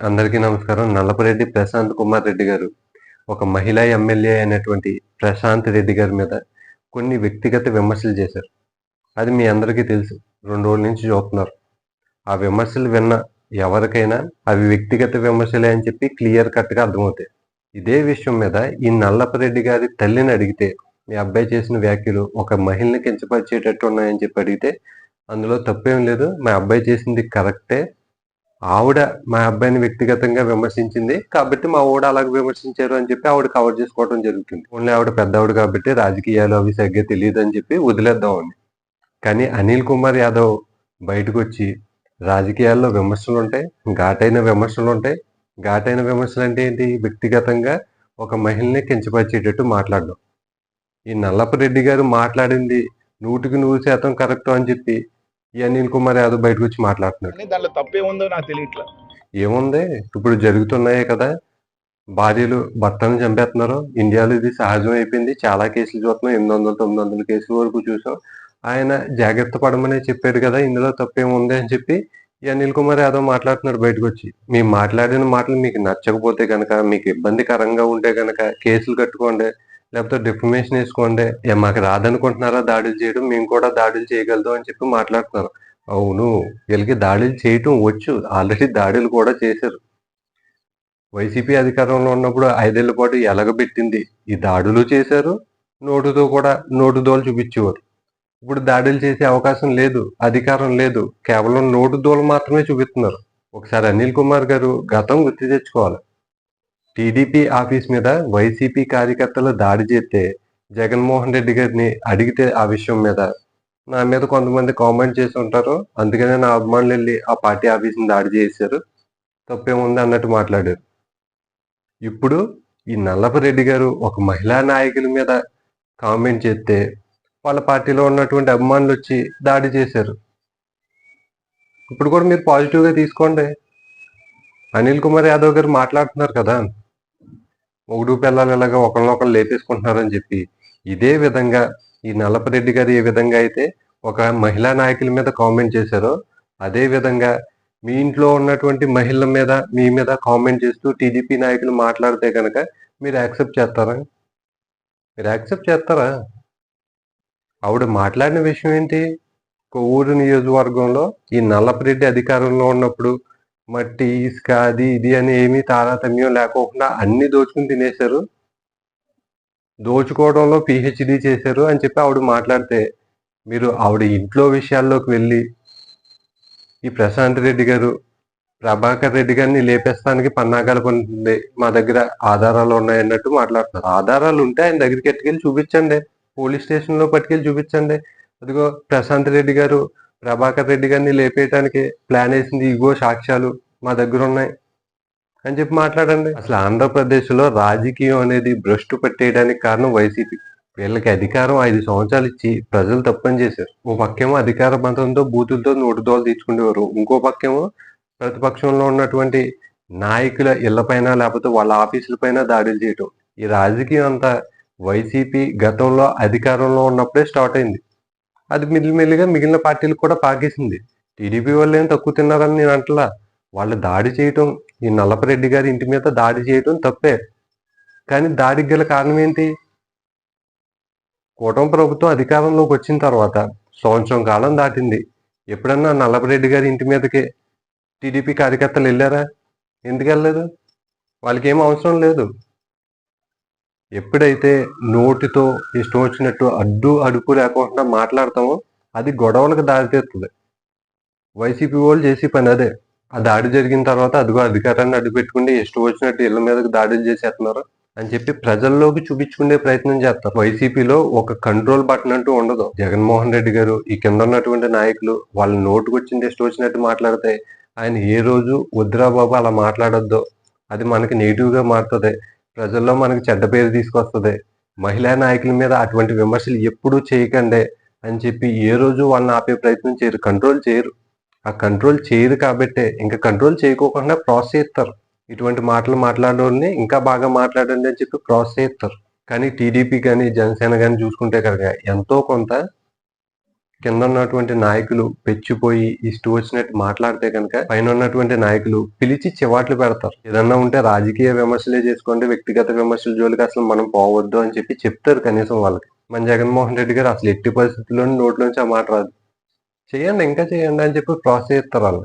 అందరికీ నమస్కారం. నల్లపరెడ్డి ప్రశాంత్ కుమార్ రెడ్డి గారు ఒక మహిళా ఎమ్మెల్యే అయినటువంటి ప్రశాంత్ రెడ్డి గారి మీద కొన్ని వ్యక్తిగత విమర్శలు చేశారు. అది మీ అందరికీ తెలుసు. రెండు రోజుల నుంచి చూస్తున్నారు. ఆ విమర్శలు విన్న ఎవరికైనా అవి వ్యక్తిగత విమర్శలే అని చెప్పి క్లియర్ కట్గా అర్థమవుతాయి. ఇదే విషయం మీద ఈ నల్లపరెడ్డి గారి తల్లిని అడిగితే మీ అబ్బాయి చేసిన వ్యాఖ్యలు ఒక మహిళని కించపరిచేటట్టు ఉన్నాయని చెప్పి అడిగితే అందులో తప్పేం లేదు. మా అబ్బాయి చేసింది కరెక్టే. ఆవిడ మా అబ్బాయిని వ్యక్తిగతంగా విమర్శించింది. కాబట్టి మా ఆవిడ అలాగ విమర్శించారు అని చెప్పి ఆవిడ కవర్ చేసుకోవడం జరుగుతుంది. ఓన్లీ ఆవిడ పెద్దవాడు కాబట్టి రాజకీయాలు అవి సరిగ్గా తెలియదు అని చెప్పి వదిలేద్దాం అని. కానీ అనిల్ కుమార్ యాదవ్ బయటకు వచ్చి రాజకీయాల్లో విమర్శలు ఉంటాయి. ఘాటైన విమర్శలు ఉంటాయి. ఘాటైన విమర్శలు అంటే ఏంటి? వ్యక్తిగతంగా ఒక మహిళని కించపరిచేటట్టు మాట్లాడడం. ఈ నల్లపరెడ్డి గారు మాట్లాడింది నూటికి నూరు శాతం కరెక్ట్ అని చెప్పి ఈ అనిల్ కుమార్ యాదవ్ బయటకు వచ్చి మాట్లాడుతున్నాడు. కానీ దాంట్లో తప్పేముందో నాకు తెలియట్లా. ఏముంది? ఇప్పుడు జరుగుతున్నాయే కదా. భార్యలు భర్తను చంపేస్తున్నారు. ఇండియాలో ఇది సహజం అయిపోయింది. చాలా కేసులు చూస్తున్నాం. ఎనిమిది వందల తొమ్మిది వందల కేసుల వరకు చూసాం. ఆయన జాగ్రత్త పడమనే చెప్పాడు కదా. ఇందులో తప్పేముంది అని చెప్పి ఈ అనిల్ కుమార్ యాదవ్ మాట్లాడుతున్నాడు బయటకు వచ్చి మేము మాట్లాడిన మాటలు మీకు నచ్చకపోతే కనుక మీకు ఇబ్బందికరంగా ఉంటే కనుక కేసులు కట్టుకోండి. లేకపోతే డిఫర్మేషన్ వేసుకోండి. మాకు రాదనుకుంటున్నారా దాడులు చేయడం? మేము కూడా దాడులు చేయగలదు అని చెప్పి మాట్లాడుతున్నారు. అవును వీళ్ళకి దాడులు చేయటం వచ్చు. ఆల్రెడీ దాడులు కూడా చేశారు. వైసీపీ అధికారంలో ఉన్నప్పుడు ఐదేళ్ళ పాటు ఎలగబెట్టింది. ఈ దాడులు చేశారు. నోటుతో కూడా నోటు దోలు చూపించేవారు. ఇప్పుడు దాడులు చేసే అవకాశం లేదు అధికారం లేదు. కేవలం నోటు దోలు మాత్రమే చూపిస్తున్నారు. ఒకసారి అనిల్ కుమార్ గారు గతం గుర్తు తెచ్చుకోవాలి. టీడీపీ ఆఫీస్ మీద వైసీపీ కార్యకర్తలు దాడి చేస్తే జగన్మోహన్ రెడ్డి గారిని అడిగితే ఆ విషయం మీద నా మీద కొంతమంది కామెంట్ చేసి ఉంటారు. అందుకనే నా అభిమానులు వెళ్ళి ఆ పార్టీ ఆఫీస్ని దాడి చేశారు. తప్పేముంది అన్నట్టు మాట్లాడారు. ఇప్పుడు ఈ నల్లపరెడ్డి గారు ఒక మహిళా నాయకుల మీద కామెంట్ చేస్తే వాళ్ళ పార్టీలో ఉన్నటువంటి అభిమానులు వచ్చి దాడి చేశారు. ఇప్పుడు కూడా మీరు పాజిటివ్గా తీసుకోండి. అనిల్ కుమార్ యాదవ్ గారు మాట్లాడుతున్నారు కదా. మొగుడు పిల్లలు ఇలాగా ఒకరినొకరు లేపేసుకుంటున్నారని చెప్పి ఇదే విధంగా ఈ నల్లపరెడ్డి గారు ఏ విధంగా అయితే ఒక మహిళా నాయకుల మీద కామెంట్ చేశారో అదే విధంగా మీ ఇంట్లో ఉన్నటువంటి మహిళల మీద మీ మీద కామెంట్ చేస్తూ టీడీపీ నాయకులు మాట్లాడితే కనుక మీరు యాక్సెప్ట్ చేస్తారా? మీరు యాక్సెప్ట్ చేస్తారా? ఆవిడ మాట్లాడిన విషయం ఏంటి? కొవ్వూరు నియోజకవర్గంలో ఈ నల్లపరెడ్డి అధికారంలో ఉన్నప్పుడు మట్టి ఇసుక అది ఇది అని ఏమీ తారతమ్యం లేకోకుండా అన్ని దోచుకుని తినేశారు. దోచుకోవడంలో పిహెచ్డి చేశారు అని చెప్పి ఆవిడ మాట్లాడితే మీరు ఆవిడ ఇంట్లో విషయాల్లోకి వెళ్ళి ఈ ప్రశాంత్ రెడ్డి గారు ప్రభాకర్ రెడ్డి గారిని లేపేస్తానికి పన్నాగాలు పొందుతుంది మా దగ్గర ఆధారాలు ఉన్నాయన్నట్టు మాట్లాడుతున్నారు. ఆధారాలు ఉంటే ఆయన దగ్గరికి ఎట్టుకెళ్ళి చూపించండి. పోలీస్ స్టేషన్లో పట్టుకెళ్ళి చూపించండి. అదిగో ప్రశాంత్ రెడ్డి గారు ప్రభాకర్ రెడ్డి గారిని లేపేయటానికి ప్లాన్ వేసింది ఇగో సాక్ష్యాలు మా దగ్గర ఉన్నాయి. అని చెప్పి మాట్లాడండి. అసలు ఆంధ్రప్రదేశ్లో రాజకీయం అనేది భ్రష్టు పెట్టేయడానికి కారణం వైసీపీ. వీళ్ళకి అధికారం ఐదు సంవత్సరాలు ఇచ్చి ప్రజలు తప్పని చేశారు. ఓ పక్కేమో అధికార మంత్రంతో బూతులతో నోటుదోలు తీర్చుకునేవారు. ఇంకో పక్కేమో ప్రతిపక్షంలో ఉన్నటువంటి నాయకుల ఇళ్ళపైన లేకపోతే వాళ్ళ ఆఫీసుల పైన దాడులు చేయటం. ఈ రాజకీయం అంతా వైసీపీ గతంలో అధికారంలో ఉన్నప్పుడే స్టార్ట్ అయింది. అది మెల్లిమెల్లిగా మిగిలిన పార్టీలు కూడా పాకేసింది టీడీపీ వాళ్ళు ఏం తక్కువ తిన్నారని నేను అంటలా. వాళ్ళు దాడి చేయటం ఈ నల్లపరెడ్డి గారి ఇంటి మీద దాడి చేయటం తప్పే. కానీ దాడికి గల కారణం ఏంటి? కూటమి ప్రభుత్వం అధికారంలోకి వచ్చిన తర్వాత సంవత్సరం కాలం దాటింది. ఎప్పుడన్నా నల్లపరెడ్డి గారి ఇంటి మీదకి టీడీపీ కార్యకర్తలు వెళ్ళారా? ఎందుకు వెళ్ళలేదు? వాళ్ళకి ఏం అవసరం లేదు. ఎప్పుడైతే నోటితో ఇష్టం వచ్చినట్టు అడ్డు అడుపు లేకుండా మాట్లాడతామో అది గొడవలకు దారితీస్తుంది వైసీపీ వాళ్ళు చేసే పని అదే. ఆ దాడి జరిగిన తర్వాత అదిగో అధికారాన్ని అడ్డుపెట్టుకుని ఇష్టం వచ్చినట్టు ఇళ్ళ మీదకి దాడులు చేసేస్తున్నారు అని చెప్పి ప్రజల్లోకి చూపించుకునే ప్రయత్నం చేస్తారు. వైసీపీలో ఒక కంట్రోల్ బటన్ అంటూ ఉండదు. జగన్మోహన్ రెడ్డి గారు ఈ కింద ఉన్నటువంటి నాయకులు వాళ్ళ నోటుకు వచ్చింది ఇష్టం వచ్చినట్టు మాట్లాడితే ఆయన ఏ రోజు వద్దురా బాబు అలా మాట్లాడొద్దు. అది మనకి నెగిటివ్గా మారుతుంది. ప్రజల్లో మనకి చెడ్డ పేరు తీసుకొస్తుంది. మహిళా నాయకుల మీద అటువంటి విమర్శలు ఎప్పుడూ చేయకండి అని చెప్పి ఏ రోజు వాళ్ళని ఆపే ప్రయత్నం చేయరు. కంట్రోల్ చేయరు. ఆ కంట్రోల్ చేయరు కాబట్టే ఇంకా కంట్రోల్ చేయకోకుండా ప్రోత్సహిస్తారు ఇటువంటి మాటలు మాట్లాడడాన్ని ఇంకా బాగా మాట్లాడండి అని చెప్పి ప్రోత్సహిస్తారు కానీ టీడీపీ కానీ జనసేన కానీ చూసుకుంటే కనుక ఎంతో కొంత కింద ఉన్నటువంటి నాయకులు పెచ్చిపోయి ఇష్టం వచ్చినట్టు మాట్లాడితే కనుక పైన ఉన్నటువంటి నాయకులు పిలిచి చివాట్లు పెడతారు. ఏదన్నా ఉంటే రాజకీయ విమర్శలే చేసుకోండి వ్యక్తిగత విమర్శల జోలికి అసలు మనం పోవద్దు అని చెప్పి చెప్తారు కనీసం వాళ్ళకి. మన జగన్మోహన్ రెడ్డి గారు అసలు ఎట్టి పరిస్థితుల్లోనూ నోట్లోంచి ఆ మాట రాదు. చేయండి ఇంకా చేయండి అని చెప్పి ప్రోత్సహిస్తారు వాళ్ళు